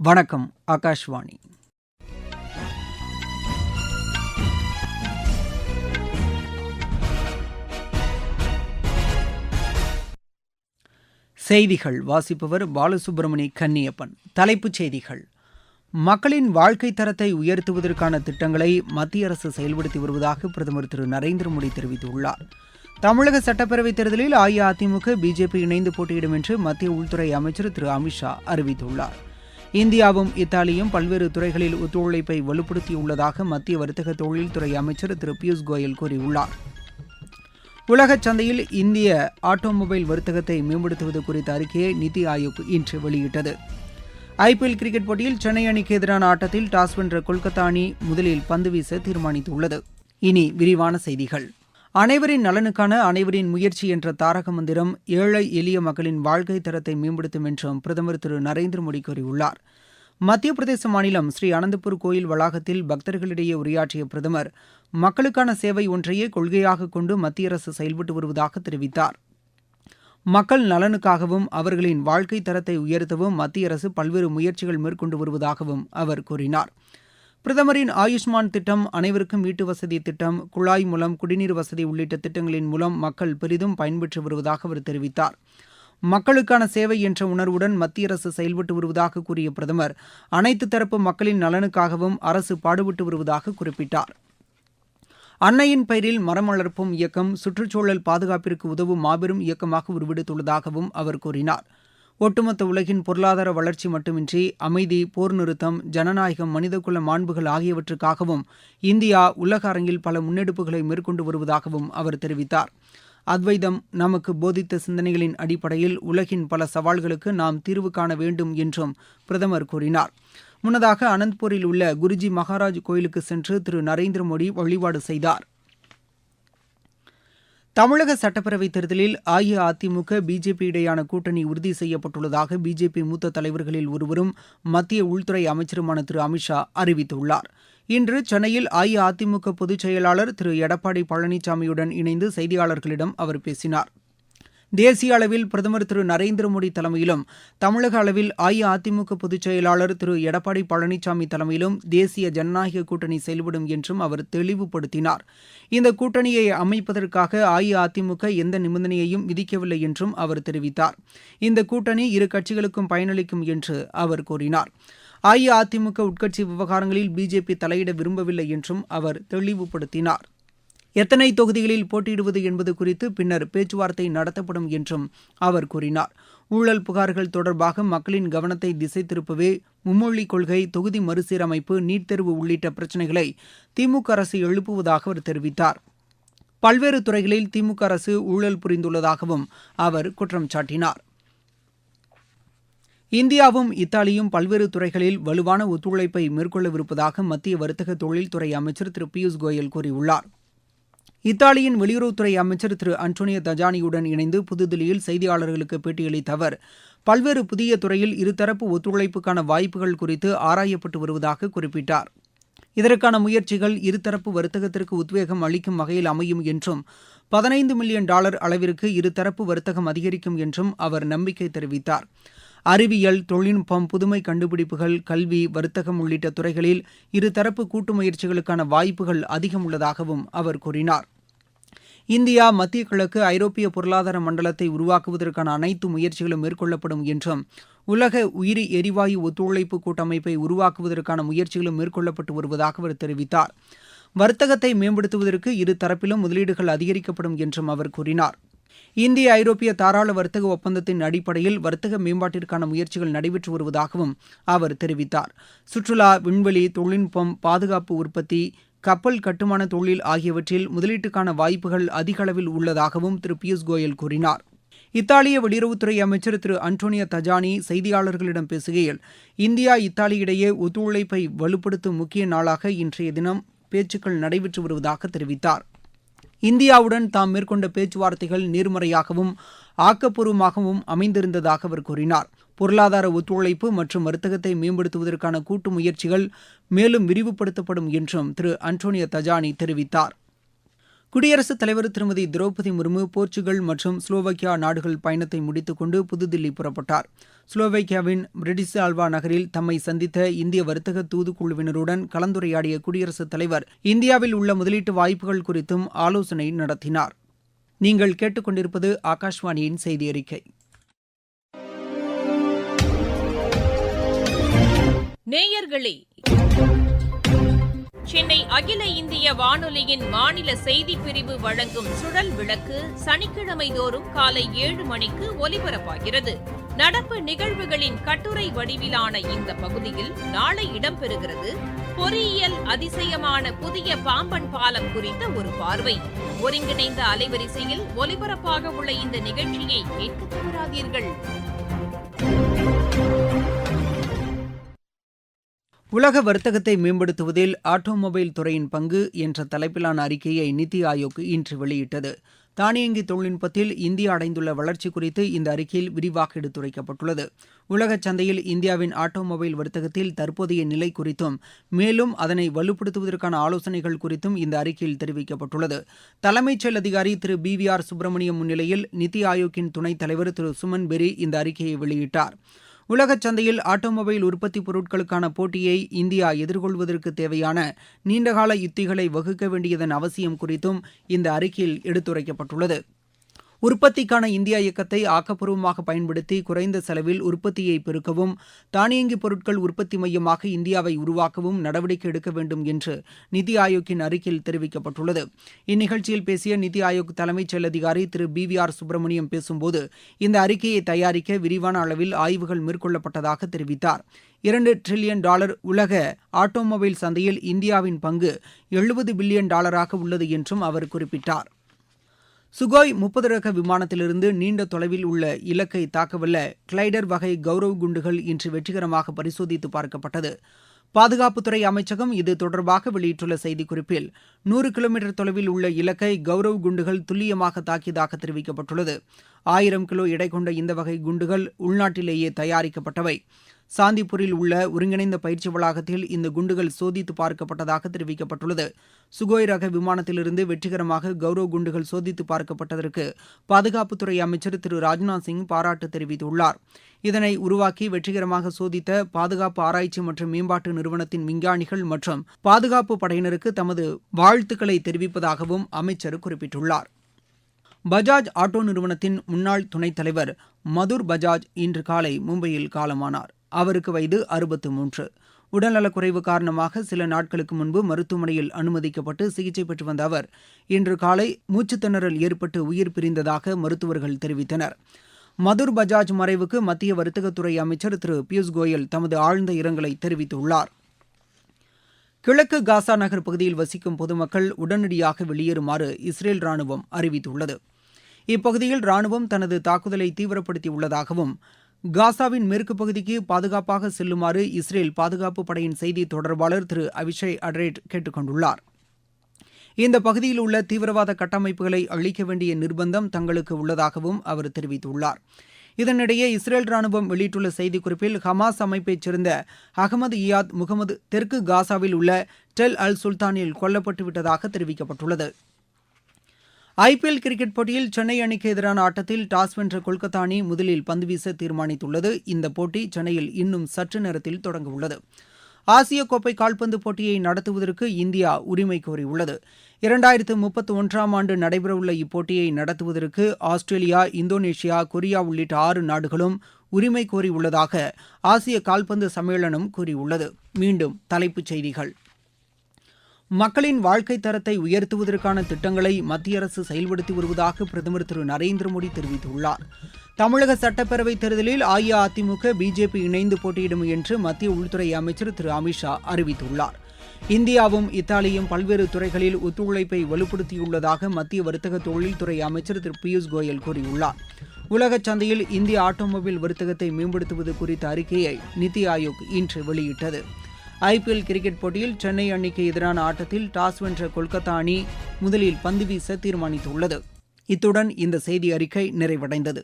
வணக்கம் ஆகாஷ்வாணி. செய்திகள் வாசிப்பவர் பாலசுப்ரமணி கன்னியப்பன். தலைப்புச் செய்திகள். மக்களின் வாழ்க்கை தரத்தை உயர்த்துவதற்கான திட்டங்களை மத்திய அரசு செயல்படுத்தி வருவதாக பிரதமர் திரு. நரேந்திர மோடி தெரிவித்துள்ளார். தமிழக சட்டப்பேரவைத் தேர்தலில் அஇஅதிமுக பிஜேபி இணைந்து போட்டியிடும் என்று மத்திய உள்துறை அமைச்சர் திரு. அமித்ஷா அறிவித்துள்ளார். இந்தியாவும் இத்தாலியும் பல்வேறு துறைகளில் ஒத்துழைப்பை வலுப்படுத்தியுள்ளதாக மத்திய வர்த்தக தொழில்துறை அமைச்சர் திரு பியூஷ் கோயல் கூறியுள்ளார். உலகச் சந்தையில் இந்திய ஆட்டோமொபைல் வர்த்தகத்தை மேம்படுத்துவது குறித்த அறிக்கையை நிதி ஆயோக் இன்று வெளியிட்டது. ஐபிஎல் கிரிக்கெட் போட்டியில் சென்னை அணிக்கு எதிரான ஆட்டத்தில் டாஸ் வென்ற கொல்கத்தா அணி முதலில் பந்து வீச தீர்மானித்துள்ளது. இனி விரிவான செய்திகள். அனைவரின் நலனுக்கான அனைவரின் முயற்சி என்ற தாரக மந்திரம் ஏழை எளிய மக்களின் வாழ்க்கை தரத்தை மேம்படுத்தும் என்றும் பிரதமர் திரு நரேந்திர மோடி கூறியுள்ளார். மத்திய பிரதேச மாநிலம் ஸ்ரீ அனந்தபூர் கோயில் வளாகத்தில் பக்தர்களிடையே உரையாற்றிய பிரதமர் மக்களுக்கான சேவை ஒன்றையே கொள்கையாக கொண்டு மத்திய அரசு செயல்பட்டு வருவதாக தெரிவித்தார். மக்கள் நலனுக்காகவும் அவர்களின் வாழ்க்கை தரத்தை உயர்த்தவும் மத்திய அரசு பல்வேறு முயற்சிகள் மேற்கொண்டு வருவதாகவும் அவர் கூறினார். பிரதமரின் ஆயுஷ்மான் திட்டம் அனைவருக்கும் வீட்டு வசதி திட்டம் குழாய் மூலம் குடிநீர் வசதி உள்ளிட்ட திட்டங்களின் மூலம் மக்கள் பெரிதும் பயன்பெற்று வருவதாக அவர் தெரிவித்தார். மக்களுக்கான சேவை என்ற உணர்வுடன் மத்திய அரசு செயல்பட்டு வருவதாக கூறிய பிரதமர் அனைத்து தரப்பு மக்களின் நலனுக்காகவும் அரசு பாடுபட்டு வருவதாக குறிப்பிட்டார். அன்னையின் பெயரில் மரம் வளர்ப்பும் இயக்கம் சுற்றுச்சூழல் பாதுகாப்பிற்கு உதவும் மாபெரும் இயக்கமாக உருவெடுத்துள்ளதாகவும் அவர் கூறினார். ஒட்டுமொத்த உலகின் பொருளாதார வளர்ச்சி மட்டுமின்றி அமைதி போர் நிறுத்தம் ஜனநாயகம் மனிதகுல மாண்புகள் ஆகியவற்றுக்காகவும் இந்தியா உலக அரங்கில் பல முன்னெடுப்புகளை மேற்கொண்டு வருவதாகவும் அவர் தெரிவித்தார். அத்வைதம் நமக்கு போதித்த சிந்தனைகளின் அடிப்படையில் உலகின் பல சவால்களுக்கு நாம் தீர்வு காண வேண்டும் என்றும் பிரதமர் கூறினார். முன்னதாக அனந்த்பூரில் உள்ள குருஜி மகாராஜ் கோயிலுக்கு சென்று திரு நரேந்திர மோடி வழிபாடு செய்தார். தமிழக சட்டப்பேரவைத் தேர்தலில் அஇஅதிமுக பிஜேபி இடையான கூட்டணி உறுதி செய்யப்பட்டுள்ளதாக பிஜேபி மூத்த தலைவர்களில் ஒருவரும் மத்திய உள்துறை அமைச்சருமான திரு. அமித்ஷா அறிவித்துள்ளார். இன்று சென்னையில் அஇஅதிமுக பொதுச் செயலாளர் திரு. எடப்பாடி பழனிசாமியுடன் இணைந்து செய்தியாளர்களிடம் அவர் பேசினார். தேசிய அளவில் பிரதமர் திரு நரேந்திர மோடி தலைமையிலும் தமிழக அளவில் அஇஅதிமுக பொதுச் செயலாளர் திரு எடப்பாடி பழனிசாமி தலைமையிலும் தேசிய ஜனநாயக கூட்டணி செயல்படும் என்றும் அவர் தெளிவுபடுத்தினார். இந்த கூட்டணியை அமைப்பதற்காக அஇஅதிமுக எந்த நிபந்தனையையும் விதிக்கவில்லை என்றும் அவர் தெரிவித்தார். இந்த கூட்டணி இரு கட்சிகளுக்கும் பயனளிக்கும் என்று அவர் கூறினார். அஇஅதிமுக உட்கட்சி விவகாரங்களில் பிஜேபி தலையிட விரும்பவில்லை என்றும் அவர் தெளிவுபடுத்தினார். எத்தனை தொகுதிகளில் போட்டியிடுவது என்பது குறித்து பின்னர் பேச்சுவார்த்தை நடத்தப்படும் என்றும் அவர் கூறினார். ஊழல் புகார்கள் தொடர்பாக மக்களின் கவனத்தை திசை திருப்பவே மும்மொழி கொள்கை தொகுதி மறுசீரமைப்பு நீட் தேர்வு உள்ளிட்ட பிரச்சினைகளை திமுக அரசு எழுப்புவதாக அவர் தெரிவித்தார். பல்வேறு துறைகளில் திமுக அரசு ஊழல் புரிந்துள்ளதாகவும் அவர் குற்றம் சாட்டினார். இந்தியாவும் இத்தாலியும் பல்வேறு துறைகளில் வலுவான ஒத்துழைப்பை மேற்கொள்ளவிருப்பதாக மத்திய வர்த்தக தொழில்துறை அமைச்சர் திரு பியூஷ் கோயல் கூறியுள்ளார். இத்தாலியின் வெளியுறவுத்துறை அமைச்சர் திரு அன்டோனியோ தஜானியுடன் இணைந்து புதுதில்லியில் செய்தியாளர்களுக்கு பேட்டியளித்த அவர் பல்வேறு புதிய துறையில் இருதரப்பு ஒத்துழைப்புக்கான வாய்ப்புகள் குறித்து ஆராயப்பட்டு வருவதாக குறிப்பிட்டார். இதற்கான முயற்சிகள் இருதரப்பு வர்த்தகத்திற்கு உத்வேகம் அளிக்கும் வகையில் அமையும் என்றும் பதினைந்து மில்லியன் டாலர் அளவிற்கு இருதரப்பு வர்த்தகம் அதிகரிக்கும் என்றும் அவர் நம்பிக்கை தெரிவித்தார். அறிவியல் தொழில்நுட்பம் புதுமை கண்டுபிடிப்புகள் கல்வி வர்த்தகம் உள்ளிட்ட துறைகளில் இருதரப்பு கூட்டு முயற்சிகளுக்கான வாய்ப்புகள் அதிகம் உள்ளதாகவும் அவர் கூறினார். இந்தியா மத்திய கிழக்கு ஐரோப்பிய பொருளாதார மண்டலத்தை உருவாக்குவதற்கான அனைத்து முயற்சிகளும் மேற்கொள்ளப்படும் என்றும் உலக உயிரி எரிவாயு ஒத்துழைப்பு கூட்டமைப்பை உருவாக்குவதற்கான முயற்சிகளும் மேற்கொள்ளப்பட்டு வருவதாக அவர் தெரிவித்தார். வர்த்தகத்தை மேம்படுத்துவதற்கு இரு தரப்பிலும் முதலீடுகள் அதிகரிக்கப்படும் என்றும் அவர் கூறினார். இந்திய ஐரோப்பிய தாராள வர்த்தக ஒப்பந்தத்தின் அடிப்படையில் வர்த்தக மேம்பாட்டிற்கான முயற்சிகள் நடைபெற்று வருவதாகவும் அவர் தெரிவித்தார். சுற்றுலா விண்வெளி தொழில்நுட்பம் பாதுகாப்பு உற்பத்தி கப்பல் கட்டுமான தொழில் ஆகியவற்றில் முதலீட்டுக்கான வாய்ப்புகள் அதிக அளவில் உள்ளதாகவும் திரு பியூஷ் கோயல் கூறினார். இத்தாலிய வெளியுறவுத்துறை அமைச்சர் திரு அன்டோனியோ தஜானி செய்தியாளர்களிடம் பேசுகையில் இந்தியா இத்தாலி இடையே ஒத்துழைப்பை வலுப்படுத்தும் முக்கிய நாளாக இன்றைய தினம் பேச்சுக்கள் நடைபெற்று வருவதாக தெரிவித்தார். இந்தியாவுடன் தாம் மேற்கொண்ட பேச்சுவார்த்தைகள் நேர்மறையாகவும் ஆக்கப்பூர்வமாகவும் அமைந்திருந்ததாக அவர் கூறினார். பொருளாதார ஒத்துழைப்பு மற்றும் வர்த்தகத்தை மேம்படுத்துவதற்கான கூட்டு முயற்சிகள் மேலும் விரிவுபடுத்தப்படும் என்றும் திரு அன்டோனியோ தஜானி தெரிவித்தார். குடியரசுத் தலைவர் திருமதி திரௌபதி முர்மு போர்ச்சுகல் மற்றும் ஸ்லோவாக்கியா நாடுகள் பயணத்தை முடித்துக்கொண்டு புதுதில்லி புறப்பட்டார். ஸ்லோவாக்கியாவின் பிரிட்டிஷ் ஆல்வா நகரில் தம்மை சந்தித்த இந்திய வர்த்தக தூதுக்குழுவினருடன் கலந்துரையாடிய குடியரசுத் தலைவர் இந்தியாவில் உள்ள முதலீட்டு வாய்ப்புகள் குறித்தும் ஆலோசனை நடத்தினார். நீங்கள் கேட்டுக்கொண்டிருப்பது ஆகாஷ்வாணியின் செய்தி அறிக்கை. நேயர்களே சென்னை அகில இந்திய வானொலியின் மாநில செய்திப் பிரிவு வழங்கும் சுழல் விளக்கு சனிக்கிழமை தோறும் காலை ஏழு மணிக்கு ஒலிபரப்பாகிறது. நடப்பு நிகழ்வுகளின் கட்டுரை வடிவிலான இந்த பகுதியில் நாளை இடம்பெறுகிறது. பொறியியல் அதிசயமான புதிய பாம்பன் பாலம் குறித்த ஒரு பார்வை. ஒருங்கிணைந்த அலைவரிசையில் ஒலிபரப்பாக உள்ள இந்த நிகழ்ச்சியை கேட்க தவறாதீர்கள் உலக வர்த்தகத்தை மேம்படுத்துவதில் ஆட்டோமொபைல் துறையின் பங்கு என்ற தலைப்பிலான அறிக்கையை நித்தி ஆயோக் இன்று வெளியிட்டது. தானியங்கி தொழில்நுட்பத்தில் இந்தியா அடைந்துள்ள வளர்ச்சி குறித்து இந்த அறிக்கையில் விரிவாக எடுத்துரைக்கப்பட்டுள்ளது. உலக சந்தையில் இந்தியாவின் ஆட்டோமொபைல் வர்த்தகத்தில் தற்போதைய நிலை குறித்தும் மேலும் அதனை வலுப்படுத்துவதற்கான ஆலோசனைகள் குறித்தும் இந்த அறிக்கையில் தெரிவிக்கப்பட்டுள்ளது. தலைமைச் செயல் அதிகாரி திரு பி வி ஆர் சுப்பிரமணியம் முன்னிலையில் நித்தி ஆயோக்கின் துணைத் தலைவர் திரு சுமன் பெரி இந்த அறிக்கையை வெளியிட்டார். உலகச் சந்தையில் ஆட்டோமொபைல் உற்பத்தி பொருட்களுக்கான போட்டியை இந்தியா எதிர்கொள்வதற்கு தேவையான நீண்டகால யுத்திகளை வகுக்க வேண்டியதன் அவசியம் குறித்தும் இந்த அறிக்கையில் எடுத்துரைக்கப்பட்டுள்ளது. உற்பத்திக்கான இந்தியா இயக்கத்தை ஆக்கப்பூர்வமாக பயன்படுத்தி குறைந்த செலவில் உற்பத்தியை பெருக்கவும் தானியங்கி பொருட்கள் உற்பத்தி மையமாக இந்தியாவை உருவாக்கவும் நடவடிக்கை எடுக்க வேண்டும் என்று நிதி ஆயோக்கின் அறிக்கையில் தெரிவிக்கப்பட்டுள்ளது. இந்நிகழ்ச்சியில் பேசிய நிதி ஆயோக் தலைமைச் செயல் அதிகாரி திரு பி வி ஆர் சுப்பிரமணியம் பேசும்போது இந்த அறிக்கையை தயாரிக்க விரிவான அளவில் ஆய்வுகள் மேற்கொள்ளப்பட்டதாக தெரிவித்தார். இரண்டு டிரில்லியன் டாலர் உலக ஆட்டோமொபைல் சந்தையில் இந்தியாவின் பங்கு எழுபது பில்லியன் டாலராக உள்ளது என்றும் அவர் குறிப்பிட்டார். சுகோய் முப்பது ரக விமானத்திலிருந்து நீண்ட தொலைவில் உள்ள இலக்கை தாக்கவல்ல கிளைடர் வகை கௌரவ் குண்டுகள் இன்று வெற்றிகரமாக பரிசோதித்து பார்க்கப்பட்டது. பாதுகாப்புத்துறை அமைச்சகம் இது தொடர்பாக வெளியிட்டுள்ள செய்திக்குறிப்பில் நூறு கிலோமீட்டர் தொலைவில் உள்ள இலக்கை கௌரவ் குண்டுகள் துல்லியமாக தாக்கியதாக தெரிவிக்கப்பட்டுள்ளது. ஆயிரம் கிலோ எடை கொண்ட இந்த வகை குண்டுகள் உள்நாட்டிலேயே தயாரிக்கப்பட்டவை. சாந்திப்பூரில் உள்ள ஒருங்கிணைந்த பயிற்சி வளாகத்தில் இந்த குண்டுகள் சோதித்து பார்க்கப்பட்டதாக தெரிவிக்கப்பட்டுள்ளது. சுகோய் ரக விமானத்திலிருந்து வெற்றிகரமாக கௌரவ் குண்டுகள் சோதித்து பார்க்கப்பட்டதற்கு பாதுகாப்புத்துறை அமைச்சர் திரு ராஜ்நாத் சிங் பாராட்டு தெரிவித்துள்ளார். இதனை உருவாக்கி வெற்றிகரமாக சோதித்த பாதுகாப்பு ஆராய்ச்சி மற்றும் மேம்பாட்டு நிறுவனத்தின் விஞ்ஞானிகள் மற்றும் பாதுகாப்பு படையினருக்கு தமது வாழ்த்துக்களை தெரிவிப்பதாகவும் அமைச்சர் குறிப்பிட்டுள்ளார். பஜாஜ் ஆட்டோ நிறுவனத்தின் முன்னாள் துணைத் தலைவர் மதுர் பஜாஜ் இன்று காலை மும்பையில் காலமானார். அவருக்கு வயது அறுபத்து மூன்று. உடல்நலக்குறைவு காரணமாக சில நாட்களுக்கு முன்பு மருத்துவமனையில் அனுமதிக்கப்பட்டு சிகிச்சை பெற்று வந்த அவர் இன்று காலை மூச்சுத்திணறல் ஏற்பட்டு உயிர் பிரிந்ததாக மருத்துவர்கள் தெரிவித்தனர். மதுர் பஜாஜ் மறைவுக்கு மத்திய வர்த்தகத்துறை அமைச்சர் திரு பியூஷ் கோயல் தமது ஆழ்ந்த இரங்கலை தெரிவித்துள்ளார். கிழக்கு காசா நகர் பகுதியில் வசிக்கும் பொதுமக்கள் உடனடியாக வெளியேறுமாறு இஸ்ரேல் ராணுவம் அறிவித்துள்ளது. இப்பகுதியில் ராணுவம் தனது தாக்குதலை தீவிரப்படுத்தியுள்ளதாகவும் காசாவின் மேற்கு பகுதிக்கு பாதுகாப்பாக செல்லுமாறு இஸ்ரேல் பாதுகாப்பு படையின் செய்தி தொடர்பாளர் திரு அவிஷய் அட்ரேட் கேட்டுக் கொண்டுள்ளார் இந்த பகுதியில் உள்ள தீவிரவாத கட்டமைப்புகளை அழிக்க வேண்டிய நிர்பந்தம் தங்களுக்கு உள்ளதாகவும் அவர் தெரிவித்துள்ளார். இதனிடையே இஸ்ரேல் ராணுவம் வெளியிட்டுள்ள செய்திக்குறிப்பில் ஹமாஸ் அமைப்பைச் சேர்ந்த அகமது இயாத் முகமது தெற்கு காசாவில் உள்ள டெல் அல் சுல்தானில் கொல்லப்பட்டு விட்டதாக தெரிவிக்கப்பட்டுள்ளது. ஐபிஎல் கிரிக்கெட் போட்டியில் சென்னை அணிக்கு எதிரான ஆட்டத்தில் டாஸ் வென்ற கொல்கத்தா அணி முதலில் பந்து வீச தீர்மானித்துள்ளது. இந்த போட்டி சென்னையில் இன்னும் சற்று நேரத்தில் தொடங்கவுள்ளது ஆசிய கோப்பை கால்பந்து போட்டியை நடத்துவதற்கு இந்தியா உரிமை கோரியுள்ளது. இரண்டாயிரத்து முப்பத்தி ஒன்றாம் ஆண்டு நடைபெறவுள்ள இப்போட்டியை நடத்துவதற்கு ஆஸ்திரேலியா இந்தோனேஷியா கொரியா உள்ளிட்ட ஆறு நாடுகளும் உரிமை கோரியுள்ளதாக ஆசிய கால்பந்து சம்மேளனம் கூறியுள்ளது. மீண்டும் தலைப்புச் செய்திகள். மக்களின் வாழ்க்கை தரத்தை உயர்த்துவதற்கான திட்டங்களை மத்திய அரசு செயல்படுத்தி வருவதாக பிரதமர் திரு நரேந்திர மோடி தெரிவித்துள்ளார். தமிழக சட்டப்பேரவை தேர்தலில் அஇஅதிமுக பிஜேபி இணைந்து போட்டியிடும் என்று மத்திய உள்துறை அமைச்சர் திரு அமித்ஷா அறிவித்துள்ளார். இந்தியாவும் இத்தாலியும் பல்வேறு துறைகளில் ஒத்துழைப்பை வலுப்படுத்தியுள்ளதாக மத்திய வர்த்தக தொழில்துறை அமைச்சர் திரு பியூஷ் கோயல் கூறியுள்ளார். உலக சந்தையில் இந்திய ஆட்டோமொபைல் வர்த்தகத்தை மேம்படுத்துவது குறித்த அறிக்கையை நித்தி ஆயோக் இன்று வெளியிட்டது. ஐபிஎல் கிரிக்கெட் போட்டியில் சென்னை அணிக்கு எதிரான ஆட்டத்தில் டாஸ் வென்ற கொல்கத்தா அணி முதலில் பந்து வீச தீர்மானித்துள்ளது. இத்துடன் இந்த செய்தி அறிக்கை நிறைவடைந்தது.